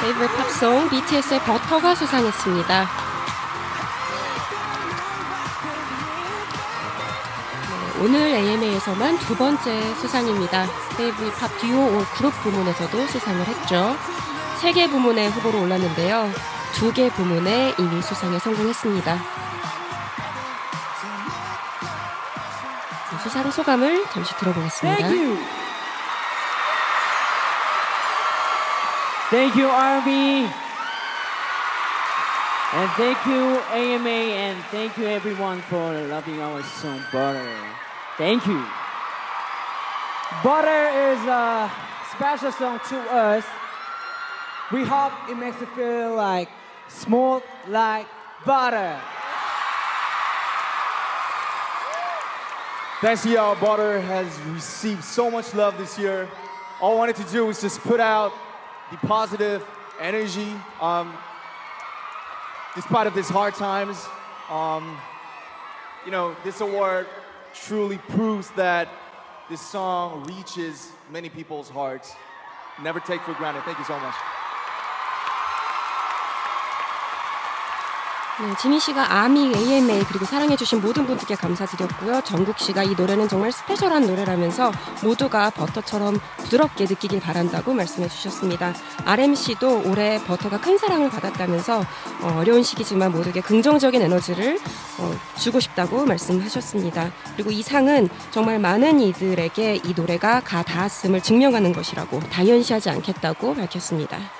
Favorite 팝송 BTS의 버터가 수상했습니다. 네, 오늘 AMA에서만 두 번째 수상입니다. Favorite 팝 듀오 오 그룹 부문에서도 수상을 했죠. 세 개 부문에 후보로 올랐는데요. 두 개 부문에 이미 수상에 성공했습니다. 수상 소감을 잠시 들어보겠습니다. Thank you. RB. And thank you, AMA, and thank you, everyone, for loving our song, Butter. Thank you. Butter is a special song to us. We hope it makes you feel like smooth like butter. Thanks to y'all, Butter has received so much love this year. All I wanted to do was just put out the positive energy, um, despite of these hard times. Um, you know, this award truly proves that this song reaches many people's hearts. Never take for granted. Thank you so much. 네, 지민 씨가 아미, AMA 그리고 사랑해주신 모든 분들께 감사드렸고요. 정국 씨가 이 노래는 정말 스페셜한 노래라면서 모두가 버터처럼 부드럽게 느끼길 바란다고 말씀해 주셨습니다. RM 씨도 올해 버터가 큰 사랑을 받았다면서 어, 어려운 시기지만 모두에게 긍정적인 에너지를 어, 주고 싶다고 말씀하셨습니다. 그리고 이 상은 정말 많은 이들에게 이 노래가 가 닿았음을 증명하는 것이라고 당연시하지 않겠다고 밝혔습니다.